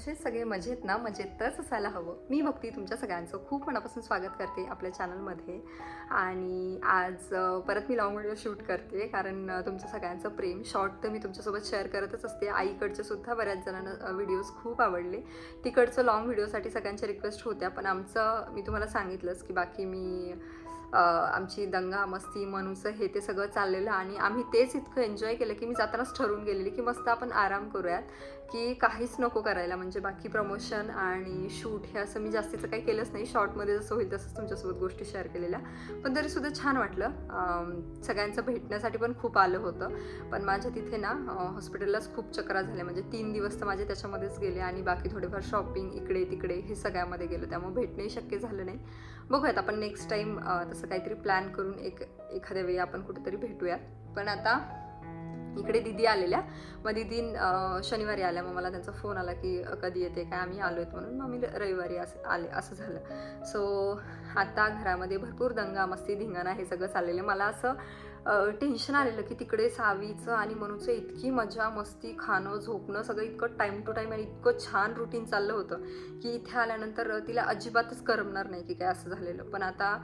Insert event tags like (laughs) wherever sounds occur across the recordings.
कसे सगळे मजेत ना मजेतच असायला हवं. मी भक्ती तुमच्या सगळ्यांचं खूप मनापासून स्वागत करते आपल्या चॅनलमध्ये. आणि आज परत मी लॉंग व्हिडिओ शूट करते कारण तुमच्या तुमचं सगळ्यांचं प्रेम शॉर्ट तर मी तुमच्यासोबत शेअर करतच असते. आईकडचे सुद्धा बऱ्याच जणांना व्हिडिओज खूप आवडले. तिकडचं लॉंग व्हिडिओसाठी सगळ्यांच्या रिक्वेस्ट होत्या पण आमचं मी तुम्हाला सांगितलंच की बाकी मी आमची दंगा मस्ती मनूचं हे ते सगळं चाललेलं आणि आम्ही तेच इतकं एन्जॉय केलं की मी जातानाच ठरवून गेलेली की मस्त आपण आराम करूयात. की काहीच नको करायला म्हणजे बाकी प्रमोशन आणि शूट हे असं मी जास्तीचं काही केलंच नाही. शॉर्टमध्ये जसं होईल तसंच तुमच्यासोबत गोष्टी शेअर केलेल्या. पण तरीसुद्धा छान वाटलं. सगळ्यांचं भेटण्यासाठी पण खूप आलं होतं. पण माझ्या तिथे ना हॉस्पिटललाच खूप चक्रा झाल्या. म्हणजे तीन दिवस तर माझे त्याच्यामध्येच गेले आणि बाकी थोडेफार शॉपिंग इकडे तिकडे हे सगळ्यामध्ये गेलं. त्यामुळे भेटणंही शक्य झालं नाही. बघूयात आपण नेक्स्ट टाईम तसं काहीतरी प्लॅन करून एक एखाद्या वेळी आपण कुठेतरी भेटूयात. पण आता इकडे दिदी आलेल्या. मग दिदी शनिवारी आल्या. मग मला त्यांचा फोन आला की कधी येते? काय आम्ही आलो आहेत म्हणून मग मी रविवारी असं आले. असं झालं. सो आता घरामध्ये भरपूर दंगा मस्ती धिंगाणा हे सगळं चाललेलं आहे. मला असं टेन्शन आलेलं की तिकडे सावीचं आणि मनूचं इतकी मजा मस्ती खाणं झोपणं सगळं इतकं टाईम टू टाईम आणि इतकं छान रुटीन चाललं होतं की इथे आल्यानंतर तिला अजिबातच करमणार नाही की काय असं झालेलं. पण आता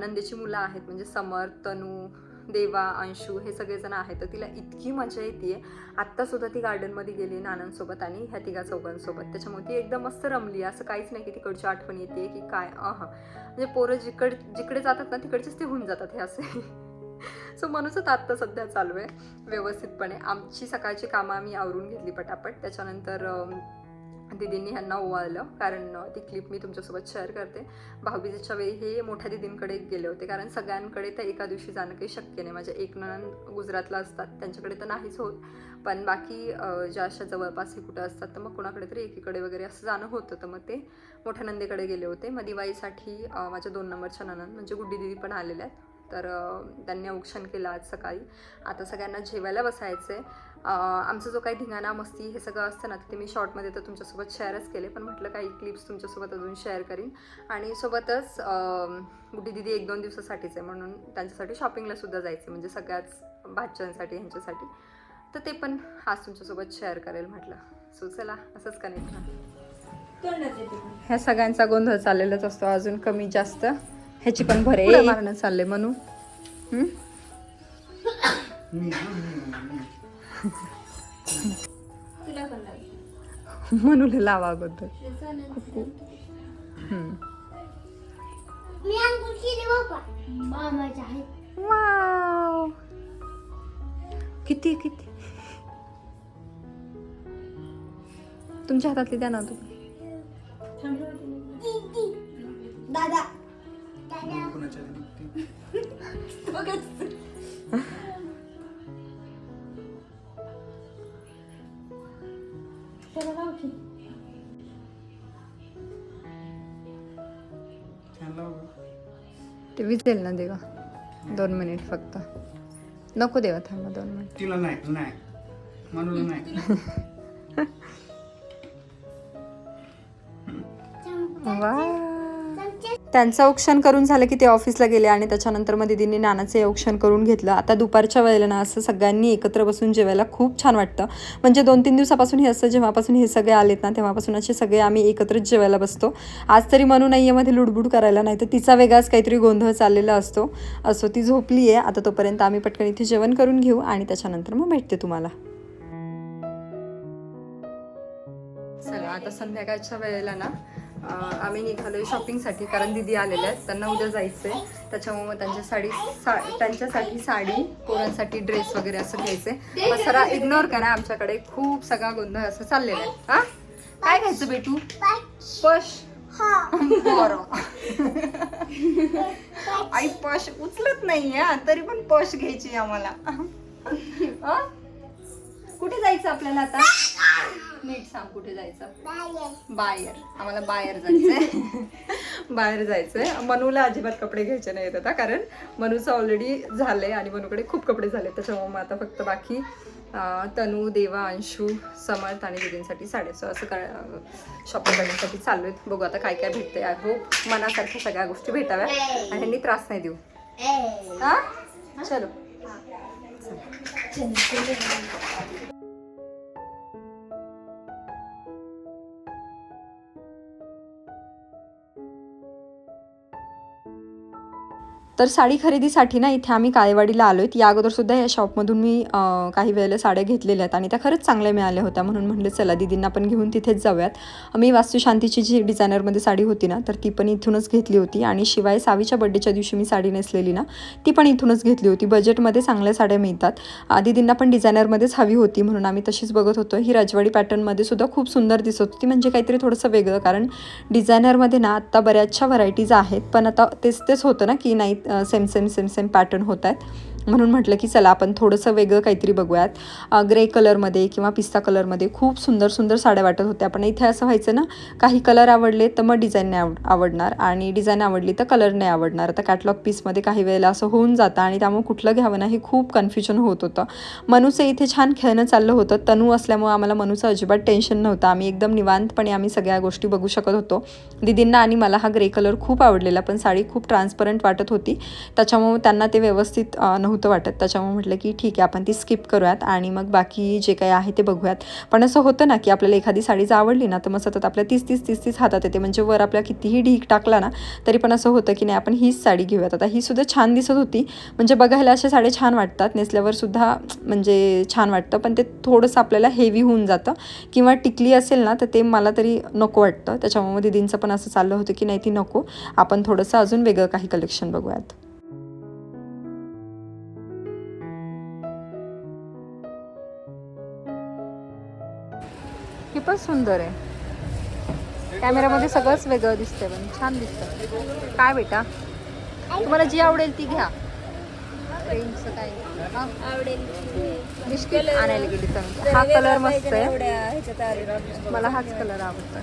नंदेची मुलं आहेत. म्हणजे समर तनू देवा अंशू हे सगळेजण आहेत तर तिला इतकी मजा येते आत्तासुद्धा ती गार्डनमध्ये गेली नानांसोबत आणि ह्या तिघा चौघांसोबत. त्याच्यामुळे ती एकदम मस्त रमली असं काहीच नाही की तिकडची आठवण येते की काय अह. म्हणजे पोरं जिकड जिकडे जातात ना तिकडचेच ते होऊन जातात हे असे. (laughs) सो म्हणूनच आत्ता सध्या चालू आहे व्यवस्थितपणे. आमची सकाळची कामं आम्ही आवरून घेतली पटापट. त्याच्यानंतर दिदींनी ह्यांना ओवाळलं. कारण ती क्लिप मी तुमच्यासोबत शेअर करते. भाऊबीजेच्या वेळी हे मोठ्या दिदींकडे गेले होते. कारण सगळ्यांकडे तर एका दिवशी जाणं काही शक्य नाही. माझ्या एक नणन गुजरातला असतात. त्यांच्याकडे तर नाहीच होत. पण बाकी ज्या अशा जवळपास हे कुठं असतात तर मग कोणाकडे तरी एकीकडे वगैरे असं जाणं होतं. तर मग ते मोठ्या नंदेकडे गेले होते. मग दिवाळीसाठी माझ्या दोन नंबरच्या ननन म्हणजे गुड्डी दिदी पण आलेल्या आहेत. तर त्यांनी औक्षण केलं आज सकाळी. आता सगळ्यांना जेवायला बसायचं आहे आमचं जो काही धिंगाणा मस्ती हे सगळं असतं ना ते मी शॉर्टमध्ये तर तुमच्यासोबत शेअरच केले. पण म्हटलं काही क्लिप्स तुमच्यासोबत अजून शेअर करीन. आणि सोबतच अं, गुड्डी दिदी एक दोन दिवसासाठीच आहे म्हणून त्यांच्यासाठी शॉपिंगला सुद्धा जायचं म्हणजे सगळ्याच भाच्यांसाठी ह्यांच्यासाठी. तर ते पण आज तुमच्यासोबत शेअर करेल म्हटलं. सो चला असंच कनेक्ट राहा ह्या सगळ्यांचा गोंधळ चाललेलाच असतो. अजून कमी जास्त. ह्याची पण भरे मारणं. चाललंय म्हणू मनूला लावा अगोदर वाव. किती किती? तुमच्या हातातली द्या ना तुम्ही. दीदी. विजेल ना देवा. दोन मिनिट फक्त. नको देवा थांबा दोन मिनिट. तिला नाही नाही. म्हणून नाही. (laughs) वा. त्यांचं औक्षण करून झालं की ते ऑफिसला गेले आणि त्याच्यानंतर मग दिदींनी नानाचे औक्षण करून घेतलं. आता दुपारच्या वेळेला ना असं सगळ्यांनी एकत्र बसून जेवायला खूप छान वाटतं. म्हणजे दोन तीन दिवसापासून हे असं जेव्हापासून हे सगळे आलेत ना तेव्हापासून असे सगळे आम्ही एकत्रच जेवायला बसतो. आज तरी म्हणू नाही मध्ये लुडबुड करायला नाही तर तिचा वेगळाच काहीतरी गोंधळ चाललेला असतो. असो ती झोपली आहे आता तोपर्यंत आम्ही पटकन इथे जेवण करून घेऊ आणि त्याच्यानंतर मग भेटते तुम्हाला. चला आता संध्याकाळच्या वेळेला ना आम्ही निघालोय शॉपिंगसाठी कारण दिदी आलेल्या आहेत. त्यांना उद्या जायचं आहे त्याच्यामुळे मग त्यांच्यासाठी सा त्यांच्यासाठी साडी पोरांसाठी ड्रेस वगैरे असं घ्यायचंय. मग सरा इग्नोर करा आमच्याकडे. खूप सगळा गोंधळ असं चाललेला आहे. हा? काय घ्यायचं बेटू? पश आई पश उचलत नाही हा, तरी पण पश घ्यायची आम्हाला. कुठे जायचं आपल्याला आता? नीट सांग कुठे जायचं? बाहेर. आम्हाला बाहेर जायचंय. (laughs) बाहेर जायचंय. मनूला अजिबात कपडे घ्यायचे नाही आता कारण मनूचं ऑलरेडी झालंय आणि मनूकडे खूप कपडे झाले त्याच्यामुळे मग आता फक्त बाकी तनू देवा अंशू समर्थ आणि दिदींसाठी साडे सो असं शॉपिंग करण्यासाठी चालू आहेत. बघू आता काय काय भेटते आय होप मनासारख्या सगळ्या गोष्टी भेटाव्या आणि ह्यांनी त्रास नाही देऊ. हा? चलो. तर साडी खरेदीसाठी ना इथे आम्ही काळेवाडीला आलो आहेत या अगोदरसुद्धा या शॉपमधून मी काही वेळेला साड्या घेतलेल्या आहेत आणि त्या खरंच चांगल्या मिळाल्या होत्या म्हणून म्हणलं चला दिदींना पण घेऊन तिथेच जाऊयात. मी वास्तुशांतीची जी डिझायनरमध्ये साडी होती ना तर ती पण इथूनच घेतली होती आणि शिवाय सावीच्या बड्डेच्या दिवशी मी साडी नेसलेली ना ती पण इथूनच घेतली होती. बजेटमध्ये चांगल्या साड्या मिळतात. दिदींना दीदींना पण डिझायनरमध्येच हवी होती म्हणून आम्ही तशीच बघत होतो. ही राजवाडी पॅटर्नमध्ये सुद्धा खूप सुंदर दिसत होती. म्हणजे काहीतरी थोडंसं वेगळं कारण डिझायनरमध्ये ना आत्ता बऱ्याचशा व्हरायटीज आहेत पण आता तेच तेच होतं ना की नाही same same same same pattern होत आहेत. म्हणून म्हटलं की चला आपण थोडंसं वेगळं काहीतरी बघूयात. ग्रे कलरमध्ये किंवा पिस्ता कलरमध्ये खूप सुंदर सुंदर साड्या वाटत होत्या. पण इथे असं व्हायचं ना काही कलर आवडले तर मग डिझाईन नाही आवड आवडणार आणि डिझाईन आवडली तर कलर नाही आवडणार. आता कॅटलॉग पीसमध्ये काही वेळेला असं होऊन जातं आणि त्यामुळे कुठलं घ्यावं ना हे खूप कन्फ्युजन होत होतं. मनूचं इथे छान खेळणं चाललं होतं. तनू असल्यामुळे आम्हाला मनूचं अजिबात टेन्शन नव्हतं. आम्ही एकदम निवांतपणे आम्ही सगळ्या गोष्टी बघू शकत होतो. दीदींना आणि मला हा ग्रे कलर खूप आवडलेला पण साडी खूप ट्रान्सपरंट वाटत होती. त्याच्यामुळे त्यांना ते व्यवस्थित नव्हतं वाटत. त्याच्यामुळे म्हटलं की ठीक आहे आपण ती स्किप करूयात आणि मग बाकी जे काही आहे ते बघूयात. पण असं होतं ना की आपल्याला एखादी साडी जर आवडली ना तर मग सतत आपल्या तीस तीस तीस तीस हातात येते. म्हणजे वर आपल्या कितीही ढीक टाकला ना तरी पण असं होतं की नाही आपण हीच साडी घेऊयात. आता ही सुद्धा छान दिसत होती. म्हणजे बघायला अशा साड्या छान वाटतात. नेसल्यावर सुद्धा म्हणजे छान वाटतं. पण ते थोडंसं आपल्याला हेवी होऊन जातं. किंवा टिकली असेल ना तर ते मला तरी नको वाटतं. त्याच्यामुळे दिदींचं पण असं चाललं होतं की नाही ती नको. आपण थोडंसं अजून वेगळं काही कलेक्शन बघूयात. ही पण सुंदर आहे. कॅमेरामध्ये सगळंच वेगळं दिसतंय पण छान दिसतं काय बेटा? तुम्हाला जी आवडेल ती घ्या. काय? हा? बिस्किट आणायला गेली तर. हा कलर मस्त आहे. मला हाच कलर आवडतो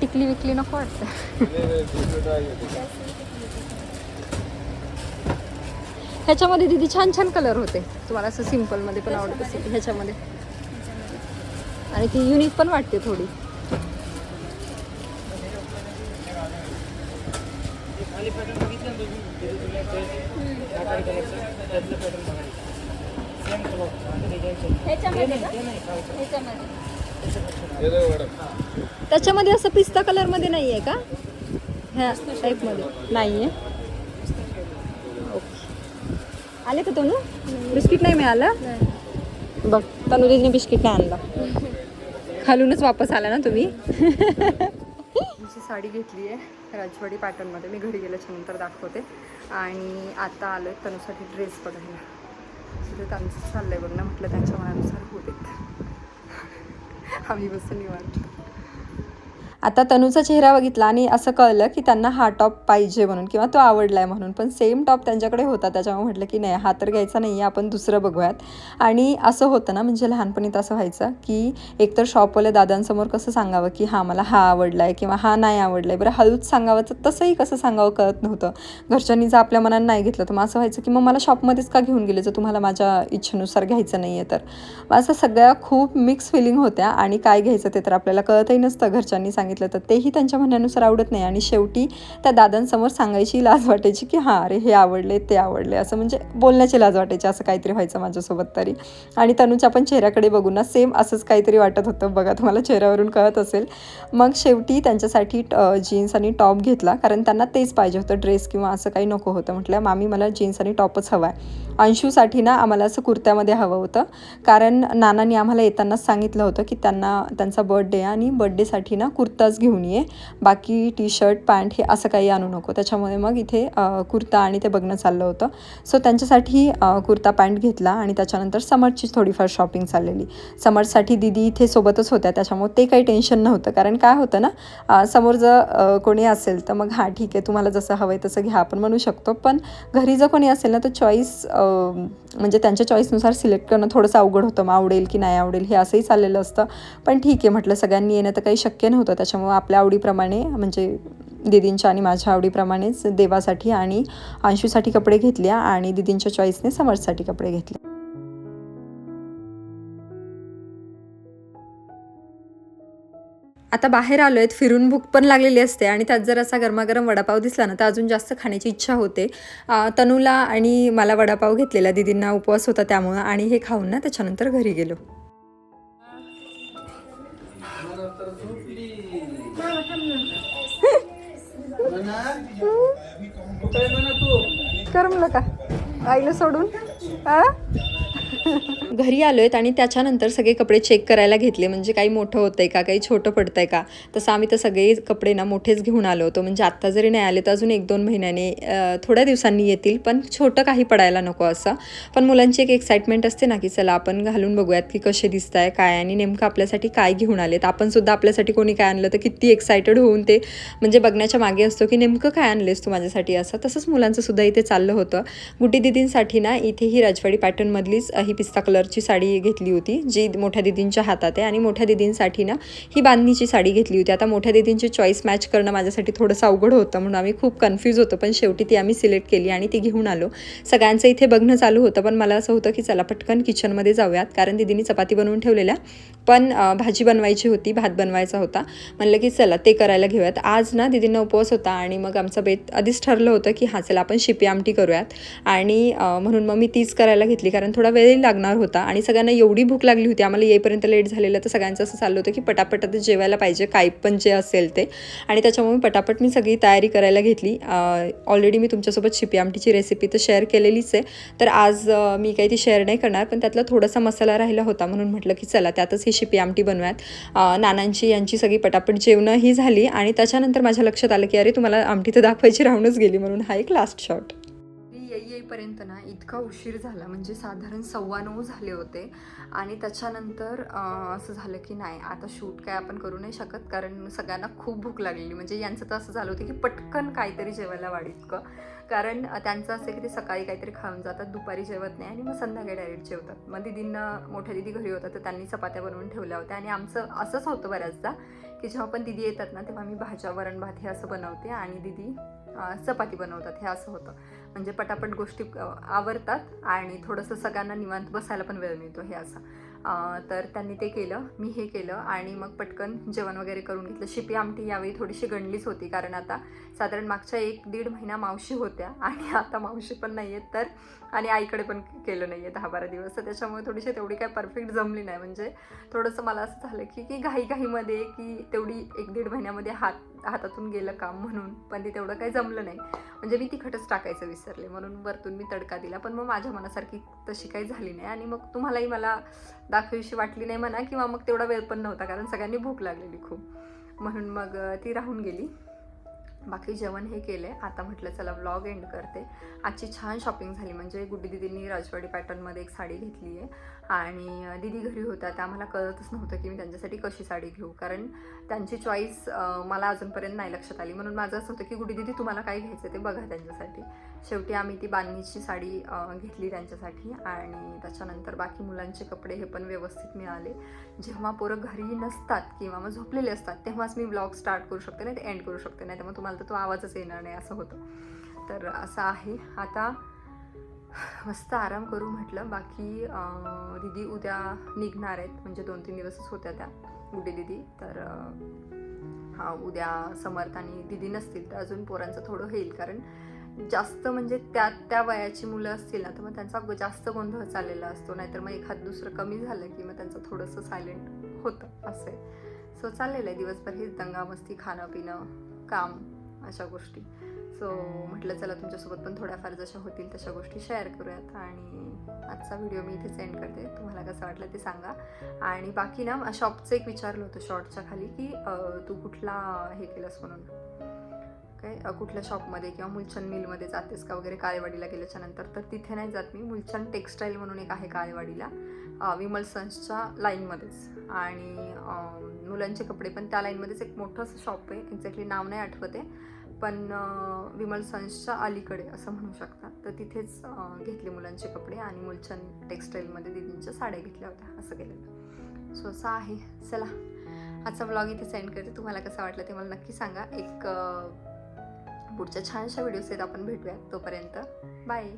टिकली विकली नको वाटतं. ह्याच्यामध्ये दिदी छान छान कलर होते. तुम्हाला असं सिम्पलमध्ये पण आवडत असेल ह्याच्यामध्ये. आणि ती युनिक पण वाटते थोडी. त्याच्यामध्ये असं पिस्ता कलरमध्ये नाही आहे का? ह्या टाईपमध्ये नाही आहे आले का तनू? बिस्किट नाही मिळालं? बघ तनू दिदीने बिस्किट नाही आणला. खालूनच वापस आला ना तुम्ही? तुमची साडी घेतली आहे राजवाडी पॅटर्नमध्ये. मी घरी गेल्याच्यानंतर दाखवते. आणि आता आलो आहे तनुसाठी ड्रेस बघायला. तिथे त्यांचं चाललंय बघ ना म्हटलं त्यांच्या मनानुसार होऊ देत. आम्ही बसून निवांत. आता तनूचा चेहरा बघितला आणि असं कळलं की त्यांना हा टॉप पाहिजे म्हणून किंवा तो आवडला आहे म्हणून. पण सेम टॉप त्यांच्याकडे होता. त्याच्यामुळे म्हटलं की नाही हा तर घ्यायचा नाही आहे आपण दुसरं बघूयात. आणि असं होतं ना म्हणजे लहानपणी असं व्हायचं की एकतर शॉपवाल्या दादांसमोर कसं सांगावं की हा मला हा आवडला आहे किंवा हा नाही आवडला आहे बरं हळूच सांगावं तर तसंही कसं सांगावं कळत नव्हतं. घरच्यांनी जर आपल्या मनात नाही घेतलं तर मग असं व्हायचं की मग मला शॉपमध्येच का घेऊन गेले? जर तुम्हाला माझ्या इच्छेनुसार घ्यायचं नाही आहे तर. मग असं सगळ्या खूप मिक्स फिलिंग होत्या आणि काय घ्यायचं ते तर आपल्याला कळतही नसतं. घरच्यांनी सांगितलं तर तेही त्यांच्या म्हणण्यानुसार आवडत नाही. आणि शेवटी त्या दादांसमोर सांगायची लाज वाटायची की हां अरे हे आवडले ते आवडले असं म्हणजे बोलण्याची लाज वाटायची असं काहीतरी व्हायचं माझ्यासोबत तरी. आणि तनुच्या पण चेहऱ्याकडे बघून ना सेम असंच काहीतरी वाटत होतं. बघा तुम्हाला चेहऱ्यावरून कळत असेल. मग शेवटी त्यांच्यासाठी जीन्स आणि टॉप घेतला कारण त्यांना तेच पाहिजे होतं ड्रेस किंवा असं काही नको होतं. म्हटलं मामी मला जीन्स आणि टॉपच हवा आहे अंशूसाठी ना आम्हाला असं कुर्त्यामध्ये हवं होतं. कारण नानांनी आम्हाला येतानाच सांगितलं होतं की त्यांना त्यांचा बर्थडे आणि बर्थडेसाठी ना कुर्ताच घेऊन ये. बाकी टी शर्ट पॅन्ट हे असं काही आणू नको. त्याच्यामुळे मग इथे कुर्ता आणि ते बघणं चाललं होतं. सो त्यांच्यासाठी कुर्ता पॅन्ट घेतला आणि त्याच्यानंतर समरची थोडीफार शॉपिंग चाललेली. समरसाठी दिदी इथे सोबतच होत्या. त्याच्यामुळे ते काही टेन्शन नव्हतं. कारण काय होतं ना समोर जर कोणी असेल तर मग हां ठीक आहे तुम्हाला जसं हवं आहे तसं घ्या. आपण म्हणू शकतो. पण घरी जर कोणी असेल ना तर चॉईस म्हणजे त्यांच्या चॉईसनुसार सिलेक्ट करणं थोडंसं अवघड होतं. मग आवडेल की नाही आवडेल हे असंही चाललेलं असतं. पण ठीक आहे म्हटलं सगळ्यांनी येणं तर काही शक्य नव्हतं. त्याच्यामुळं आपल्या आवडीप्रमाणे म्हणजे दिदींच्या आणि माझ्या आवडीप्रमाणेच देवासाठी आणि अंशूसाठी कपडे घेतले आणि दिदींच्या चॉईसने समर्ससाठी कपडे घेतले. आता बाहेर आलो आहेत फिरून भूक पण लागलेली असते आणि त्यात जर असा गरमागरम वडापाव दिसला ना तर अजून जास्त खाण्याची इच्छा होते. तनूला आणि मला वडापाव घेतलेला दिदींना उपवास होता त्यामुळं आणि हे खाऊन ना त्याच्यानंतर घरी गेलो. (laughs) करमलं का? आईला सोडून? घरी आलो आहेत आणि त्याच्यानंतर सगळे कपडे चेक करायला घेतले. म्हणजे काही मोठं होतं आहे का काही छोटं पडतं आहे का? तसं आम्ही तर सगळे कपडे ना मोठेच घेऊन आलो होतो. म्हणजे आत्ता जरी नाही आले तर अजून एक दोन महिन्याने थोड्या दिवसांनी येतील. पण छोटं काही पडायला नको असं. पण मुलांची एक एक्साइटमेंट असते ना की चला आपण घालून बघूयात की कसे दिसत आहे काय आणि नेमकं आपल्यासाठी काय घेऊन आलेत. आपण सुद्धा आपल्यासाठी कोणी काय आणलं तर किती एक्सायटेड होऊन ते म्हणजे बघण्याच्या मागे असतो की नेमकं काय आणलेस तू माझ्यासाठी असं. तसंच मुलांचं सुद्धा इथे चाललं होतं. गुड्डी दिदींसाठी ना इथे ही राजवाडी पॅटर्नमधलीच ही पिस्ता कलरची साडी घेतली होती जी मोठ्या दिदींच्या हातात आहे. आणि मोठ्या दिदींसाठी ना ही बांधणीची साडी घेतली होती. आता मोठ्या दिदींची चॉईस मॅच करणं माझ्यासाठी थोडंसं अवघड होतं म्हणून आम्ही खूप कन्फ्यूज होतो. पण शेवटी ती आम्ही सिलेक्ट केली आणि ती घेऊन आलो. सगळ्यांचं इथे बघणं चालू होतं पण मला असं होतं की चला पटकन किचनमध्ये जाऊयात. कारण दिदीनी चपाती बनवून ठेवलेल्या. पण भाजी बनवायची होती भात बनवायचा होता. म्हणलं की चला ते करायला घेऊयात. आज ना दिदींना उपवास होता आणि मग आमचं बेत आधीच ठरलं होतं की हां चला आपण शिपी आमटी करूयात. आणि म्हणून मग मी तीच करायला घेतली. कारण थोडा वेळ लागणार होता आणि सगळ्यांना एवढी भूक लागली होती आम्हाला येईपर्यंत लेट झालेलं तर सगळ्यांचं असं चाललं होतं की पटापट आता जेवायला पाहिजे काही पण जे असेल ते. आणि त्याच्यामुळे पटापट मी सगळी तयारी करायला घेतली. ऑलरेडी मी तुमच्यासोबत शिपी आमटीची रेसिपी तर शेअर केलेलीच आहे. तर आज मी काही ती शेअर नाही करणार पण त्यातला थोडासा मसाला राहिला होता म्हणून म्हटलं की चला त्यातच ही शिपी आमटी बनवूयात. नानांची यांची सगळी पटापट जेवणं ही झाली आणि त्याच्यानंतर माझ्या लक्षात आलं की अरे तुम्हाला आमटी तर दाखवायची राहूनच गेली म्हणून हा एक लास्ट शॉट येईपर्यंत ना इतका उशीर झाला. म्हणजे साधारण सव्वा नऊ झाले होते. आणि त्याच्यानंतर असं झालं की नाही आता शूट काय आपण करू नाही शकत. कारण सगळ्यांना खूप भूक लागलेली. म्हणजे यांचं तर असं झालं होतं की पटकन काहीतरी जेवायला वाढ इतकं. कारण त्यांचं असं की ते सकाळी काहीतरी खाऊन जातात दुपारी जेवत नाही आणि मग संध्याकाळी डायरेक्ट जेवतात. मग दिदींना मोठ्या दिदी घरी होतात तर त्यांनी चपात्या बनवून ठेवल्या होत्या. आणि आमचं असंच होतं बऱ्याचदा. की जेव्हा पण दिदी येतात ना तेव्हा मी भाज्या वरण भात हे असं बनवते आणि दिदी चपाती बनवतात. हे असं होतं. म्हणजे पटापट गोष्टी आवडतात आवरतात आणि थोडंसं सगळ्यांना निवांत बसायला पण वेळ मिळतो. हे असं. तर त्यांनी ते केलं मी हे केलं आणि मग पटकन जेवण वगैरे करून घेतलं. शिपी आमटी यावेळी थोडीशी गणलीच होती कारण आता साधारण मागच्या एक दीड महिना मावशी होत्या आणि (laughs) आता मावशी पण नाही आहेत तर आणि आईकडे पण केलं नाही आहे दहा बारा दिवस. तर त्याच्यामुळे थोडीशी तेवढी काय परफेक्ट जमली नाही. म्हणजे थोडंसं मला असं झालं की की घाईघाईमध्ये की तेवढी एक दीड महिन्यामध्ये हात हातातून गेलं काम म्हणून पण ते तेवढं काही जमलं नाही. म्हणजे मी तिखटच टाकायचं विसरले म्हणून वरतून मी तडका दिला. पण मग माझ्या मनासारखी तशी काही झाली नाही आणि मग तुम्हालाही मला दाखवीशी वाटली नाही म्हणा किंवा मग तेवढा वेळ पण नव्हता कारण सगळ्यांनी भूक लागलेली खूप. म्हणून मग ती राहून गेली. बाकी जेवण हे केले. आता म्हटलं चला व्लॉग एंड करते. आजची छान शॉपिंग झाली. म्हणजे गुड्डी दिदींनी राजवाडी पॅटर्नमध्ये एक साडी घेतली आहे आणि दिदी घरी होता त्या मला कळतच नव्हतं की मी त्यांच्यासाठी कशी साडी घेऊ. कारण त्यांची चॉईस मला अजूनपर्यंत नाही लक्षात आली. म्हणून माझं असं होतं की गुडी दिदी तुम्हाला काय घ्यायचं ते बघा त्यांच्यासाठी. शेवटी आम्ही ती बांधणीची साडी घेतली त्यांच्यासाठी आणि त्याच्यानंतर बाकी मुलांचे कपडे हे पण व्यवस्थित मिळाले. जेव्हा पोरं घरी नसतात किंवा मग झोपलेले असतात तेव्हाच मी ब्लॉग स्टार्ट करू शकते नाही ते एंड करू शकते. नाही तर मग तुम्हाला तर तो आवाजच येणार नाही असं होतं. तर असं आहे. आता मस्त आराम करू म्हटलं. बाकी दीदी दिदी उद्या निघणार आहेत. म्हणजे दोन तीन दिवसच होत्या त्या गुड्डी दिदी. तर हा उद्या समर्थ आणि दिदी नसतील तर अजून पोरांचं थोडं होईल. कारण जास्त म्हणजे त्या त्या वयाची मुलं असतील ना तर मग त्यांचा जास्त गोंधळ चाललेला असतो. नाहीतर मग एखाद दुसरं कमी झालं की मग त्यांचं थोडंसं सायलेंट होतं. असं आहे. सो चाललेलं आहे दिवसभर हेच दंगामस्ती खाणं पिणं काम अशा गोष्टी. सो म्हटलं चला तुमच्यासोबत पण थोड्याफार जशा होतील तशा गोष्टी शेअर करूयात आणि आजचा व्हिडिओ मी इथे सेंड करते. तुम्हाला कसं वाटलं ते सांगा. आणि बाकी ना शॉपचं एक विचारलं होतं शॉर्टच्या खाली की तू कुठला हे केलंस म्हणून? काय कुठल्या शॉपमध्ये किंवा मुलचंद मिलमध्ये जातेस का वगैरे काळेवाडीला गेल्याच्यानंतर? तर तिथे नाही जात मी. मुलचंद टेक्स्टाईल म्हणून एक आहे काळेवाडीला. विमल सन्सच्या लाईनमध्येच आणि मुलांचे कपडे पण त्या लाईनमध्येच एक मोठं शॉप आहे. एक्झॅक्टली नाव नाही आठवते पण विमल सन्सच्या अलीकडे असं म्हणू शकता तर तिथेच घेतले मुलांचे कपडे आणि मुलचंद टेक्स्टाईलमध्ये दिदींच्या साड्या घेतल्या होत्या असं केलेलं. सो असं आहे. चला आजचा ब्लॉग इथे सेंड करते. तुम्हाला कसं वाटलं ते मला नक्की सांगा. एक पुढच्या छानशा व्हिडिओज आहेत आपण भेटूयात तोपर्यंत. बाय